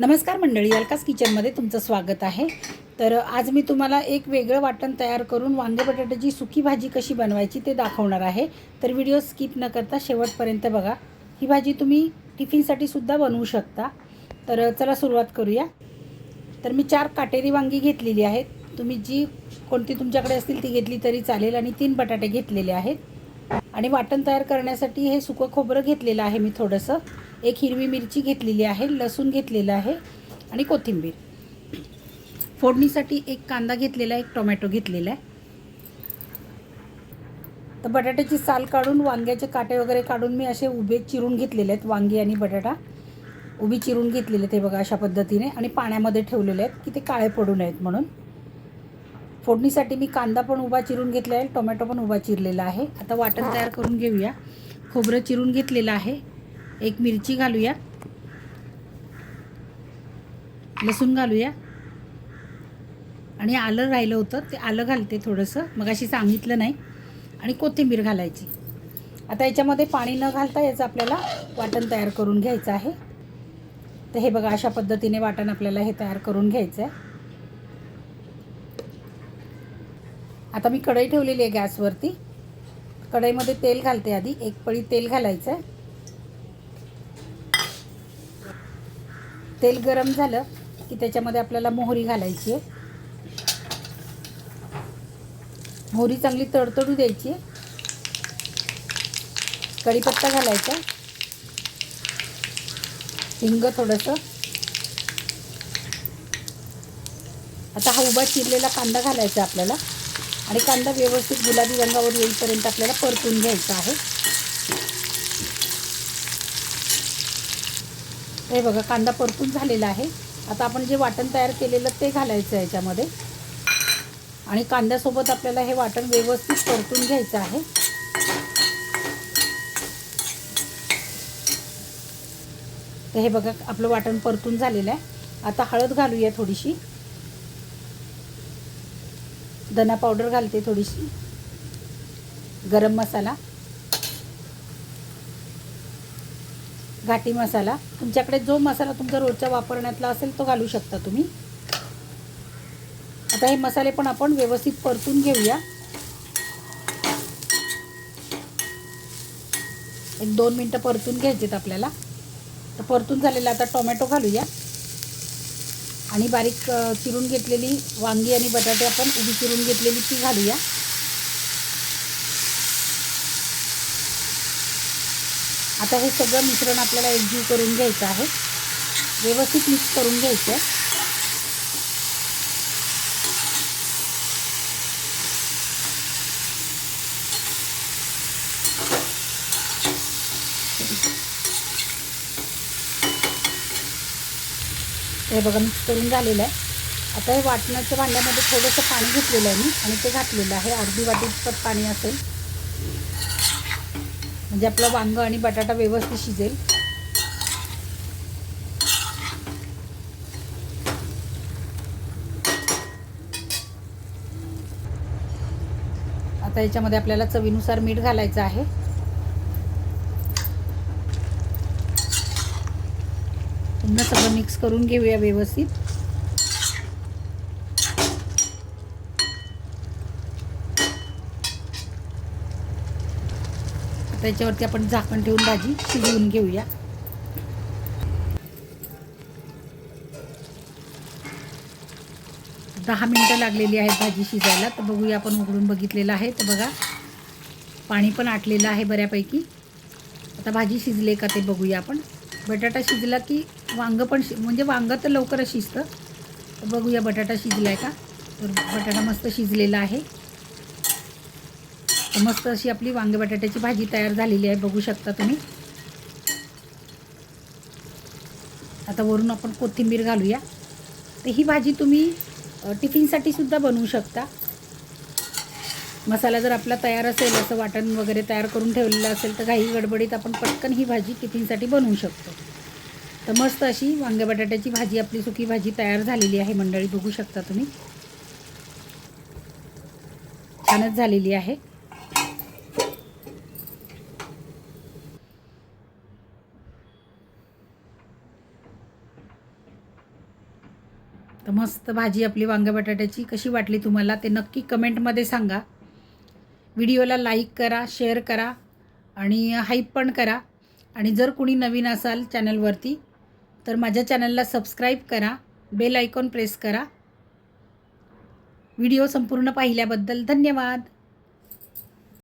नमस्कार मंडळी अलकास किचनमध्ये तुमचं स्वागत आहे. तर आज मी तुम्हाला एक वेगळं वाटण तयार करून वांगे बटाट्याची सुकी भाजी कशी बनवायची ते दाखवणार आहे. तर व्हिडिओ स्किप न करता शेवटपर्यंत बघा. ही भाजी तुम्ही टिफिनसाठी सुद्धा बनवू शकता. तर चला सुरुवात करूया. तर मी चार काटेरी वांगी घेतलेली आहेत. तुम्ही जी कोणती तुमच्याकडे असतील ती घेतली तरी चालेल आणि तीन बटाटे घेतलेले आहेत. आणि वाटण तयार करण्यासाठी हे सुकं खोबरं घेतलेलं आहे मी थोडंसं. एक हिरवी मिरची घेतलेली आहे लसूण घेतलेलं आहे आणि कोथिंबीर. फोडणीसाठी एक कांदा घेतलेला आहे एक टोमॅटो घेतलेला आहे. तर बटाट्याची साल काढून वांग्याचे काटे वगैरे काढून मी असे उभे चिरून घेतलेले आहेत वांगी आणि बटाटा. उभी चिरून घेतलेले ते बघा अशा पद्धतीने आणि पाण्यामध्ये ठेवलेले आहेत की ते काळे पडू नयेत म्हणून. फोडणीसाठी मी कांदा पण उभा चिरून घेतला आहे टोमॅटो पण उभा चिरलेला आहे. आता वाटण तयार करून घेऊया. खोबरं चिरून घेतलेलं आहे. एक मिरची घालूया. लसूण घालूया. आणि आलं राहिलं होतं ते आलं घालते थोडंसं. मग अशी सांगितलं नाही. आणि कोथिंबीर घालायची. आता याच्यामध्ये पाणी न घालता याचं आपल्याला वाटण तयार करून घ्यायचं आहे. तर हे बघा अशा पद्धतीने वाटण आपल्याला हे तयार करून घ्यायचं आहे आता मी कढई ठेवलेली आहे गॅसवरती. कढईमध्ये तेल घालते आधी. एक पळी तेल घालायचं आहे तेल गरम झालं की त्याच्यामध्ये आपल्याला मोहरी घालायची आहे. मोहरी चांगली तडतडू द्यायची आहे. कढीपत्ता घालायचा. हिंग थोडंसं. आता हा उभा चिरलेला कांदा घालायचा आपल्याला. आणि कांदा व्यवस्थित गुलाबी रंगावर येईपर्यंत आपल्याला परतून घ्यायचा आहे. हे बघा कांदा परतून झालेला आहे. आता आपण जे वाटण तयार केलेलं ते घालायचं आहे याच्यामध्ये. आणि कांद्यासोबत आपल्याला हे वाटण व्यवस्थित परतून घ्यायचं आहे. तर हे बघा आपलं वाटण परतून झालेलं आहे. आता हळद घालूया थोडीशी. धना पावडर घालते थोडीशी. गरम मसाला. घाटी मसाला. तुमच्याकडे जो मसाला तुमचा रोजच्या वापरण्यातला असेल तो घालू शकता तुम्ही. आता हे मसाले पण आपण व्यवस्थित परतून घेऊया. एक दोन मिनटं परतून घ्यायचेत आपल्याला. तर परतून झालेला आता टोमॅटो घालूया. आणि बारीक चिरून घेतलेली वांगी आणि बटाटे आपण उभी चिरून घेतलेली ती घालूया. आता हे सगळं मिश्रण आपल्याला एकजीव करून घ्यायचं आहे. व्यवस्थित मिक्स करून घ्यायचं आहे. हे बघा मिक्स करून झालेलं आहे. आता हे वाटण्याच्या भांड्यामध्ये थोडंसं पाणी घेतलेलं आहे मी आणि ते घातलेलं आहे. अर्धी वाटीपत पाणी असेल. म्हणजे आपलं वांग आणि बटाटा व्यवस्थित शिजेल. आता याच्यामध्ये आपल्याला चवीनुसार मीठ घालायचं आहे. पुन्हा सगळं मिक्स करून घेऊया व्यवस्थित. त्याच्यावरती आपण झाकण ठेवून भाजी शिजवून घेऊया. दहा मिनटं लागलेली आहेत भाजी शिजायला. तर बघूया आपण उघडून बघितलेलं आहे. तर बघा पाणी पण आटलेलं आहे बऱ्यापैकी. आता भाजी शिजले का ते बघूया आपण. बटाटा शिजला की वांगं पण शि म्हणजे वांगं तर लवकरच शिजतं. तर बघूया बटाटा शिजला आहे का? तर बटाटा मस्त शिजलेला आहे. मस्त अशी आपली वांगे बटाट्याची भाजी तयार झालेली आहे. बघू शकता तुम्ही. आता वरून आपण कोथिंबीर घालूया. तर ही भाजी तुम्ही टिफिनसाठी सुद्धा बनवू शकता. मसाला जर आपला तयार असेल असं वाटण वगैरे तयार करून ठेवलेलं असेल तर काही गडबडीत आपण पटकन ही भाजी टिफिनसाठी बनवू शकतो. तर मस्त अशी वांग्या बटाट्याची भाजी आपली सुकी भाजी तयार झालेली आहे मंडळी. बघू शकता तुम्ही. छानच झालेली आहे. तर मस्त भाजी आपली वांग्या बटाट्याची कशी वाटली तुम्हाला ते नक्की कमेंटमध्ये सांगा. व्हिडिओला लाईक करा शेअर करा आणि हाईप पण करा. आणि जर कुणी नवीन असाल चॅनलवरती तर माझ्या चॅनलला सबस्क्राईब करा बेल आयकॉन प्रेस करा. व्हिडिओ संपूर्ण पाहिल्याबद्दल धन्यवाद.